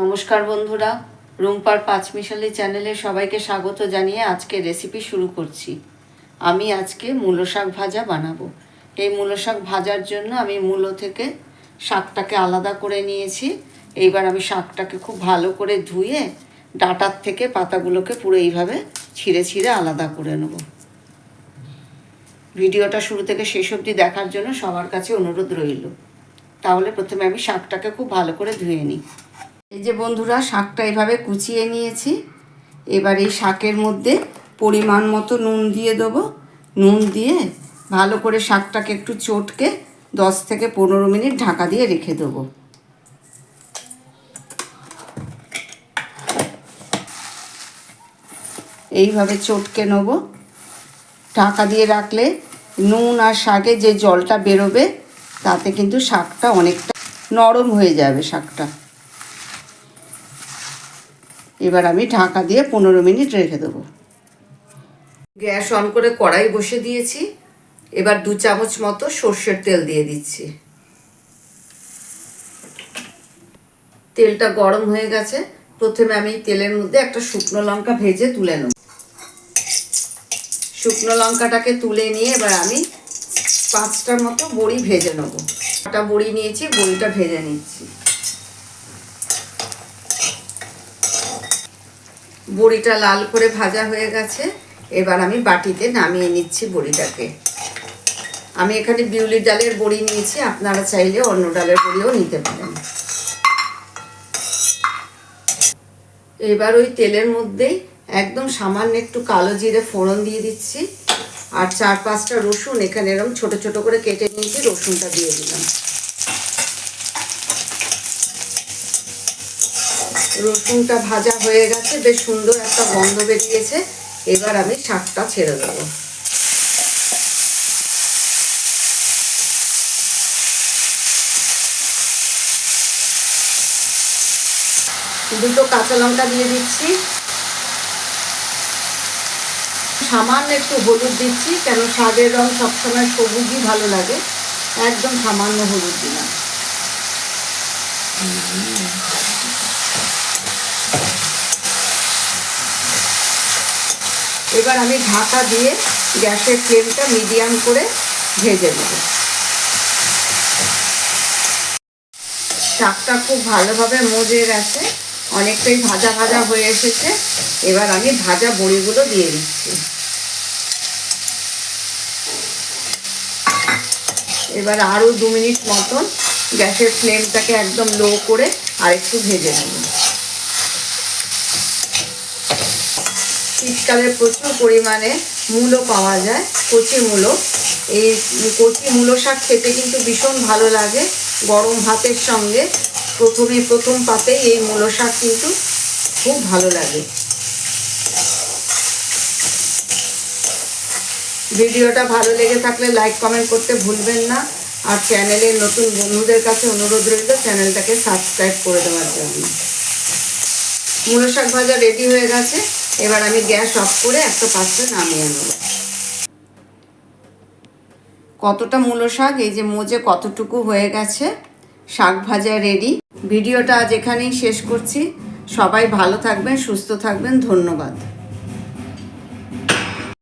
নমস্কার বন্ধুরা, রুম্পার পাঁচমিশালি চ্যানেলে সবাইকে স্বাগত জানিয়ে আজকে রেসিপি শুরু করছি। আমি আজকে মূলো শাক ভাজা বানাবো। এই মূলো শাক ভাজার জন্য আমি মূলো থেকে শাকটাকে আলাদা করে নিয়েছি। এইবার আমি শাকটাকে খুব ভালো করে ধুয়ে ডাটার থেকে পাতাগুলোকে পুরো এইভাবে ছিঁড়ে ছিঁড়ে আলাদা করে নেব। ভিডিওটা শুরু থেকে শেষ অবধি দেখার জন্য সবার কাছে অনুরোধ রইল। তাহলে প্রথমে আমি শাকটাকে খুব ভালো করে ধুয়ে নিই। এই যে বন্ধুরা, শাকটা এভাবে কুচিয়ে নিয়েছি। এবার এই শাকের মধ্যে পরিমাণ মতো নুন দিয়ে দেবো। নুন দিয়ে ভালো করে শাকটাকে একটু চটকে দশ থেকে পনেরো মিনিট ঢাকা দিয়ে রেখে দেবো। এইভাবে চটকে নেব। ঢাকা দিয়ে রাখলে নুন আর শাকে যে জলটা বেরোবে, তাতে কিন্তু শাকটা অনেকটা নরম হয়ে যাবে শাকটা। এবার আমি ঢাকা দিয়ে পনেরো মিনিট রেখে দেবো। গ্যাস অন করে কড়াই বসে দিয়েছি। এবার দু চামচ মতো সর্ষের তেল দিয়ে দিচ্ছি। তেলটা গরম হয়ে গেছে। প্রথমে আমি তেলের মধ্যে একটা শুকনো লঙ্কা ভেজে তুলে নেব। শুকনো লঙ্কাটাকে তুলে নিয়ে এবার আমি পাঁচটার মতো বড়ি ভেজে নেব। একটা বড়ি নিয়েছি, বড়িটা ভেজে নিচ্ছি। বড়িটা লাল করে ভাজা হয়ে গেছে, এবার আমি বাটিতে নামিয়ে নিচ্ছি বড়িটাকে। আমি এখানে বিউলির ডালের বড়ি নিয়েছি, আপনারা চাইলে অন্য ডালের বড়িও নিতে পারেন। এবার ওই তেলের মধ্যেই একদম সামান্য একটু কালো জিরে ফোড়ন দিয়ে দিচ্ছি, আর চার পাঁচটা রসুন এখানে এরকম ছোট ছোট করে কেটে নিয়েছি, রসুনটা দিয়ে দিলাম। রসুনটা ভাজা হয়ে গেছে, বেশ সুন্দর একটা গন্ধ বেরিয়েছে। এবার আমি শাকটা ছেড়ে দেবো। দুটো কাঁচা লঙ্কা দিয়ে দিচ্ছি। সামান্য একটু হলুদ দিচ্ছি, কেন শাকের রং সবসময় সবুজই ভালো লাগে। একদম সামান্য হলুদ দিলাম। এবার আমি ঢাকা দিয়ে গ্যাসের ফ্লেমটা মিডিয়াম করে ভেজে নেব। শাকটা খুব ভালোভাবে মজে গেছে, অনেকটাই ভাজা ভাজা হয়ে এসেছে। এবার আমি ভাজা বড়িগুলো দিয়ে দিচ্ছি। এবার আরও দু মিনিট মতন গ্যাসের ফ্লেমটাকে একদম লো করে আর একটু ভেজে নেব। শীতকালে প্রচুর পরিমাণে মূলো পাওয়া যায়, কচি মূলো এই কচি মূলো শাক খেতে কিন্তু ভীষণ ভালো লাগে গরম ভাতের সঙ্গে। প্রথমে প্রথম পাতেই এই মূলো শাক কিন্তু খুব ভালো লাগে। ভিডিওটা ভালো লেগে থাকলে লাইক, কমেন্ট করতে ভুলবেন না। আর চ্যানেলের নতুন বন্ধুদের কাছে অনুরোধ রইল, চ্যানেলটাকে সাবস্ক্রাইব করে দেওয়ার জন্য। মূলো শাক ভাজা রেডি হয়ে গেছে। এবার আমি গ্যাস অফ করে একটা পাত্রে নামিয়ে নেব। কতটা মূলো শাক, এই যে মোজে কতটুকু হয়ে গেছে, শাক ভাজা রেডি ভিডিওটা আজ এখানেই শেষ করছি। সবাই ভালো থাকবেন, সুস্থ থাকবেন, ধন্যবাদ।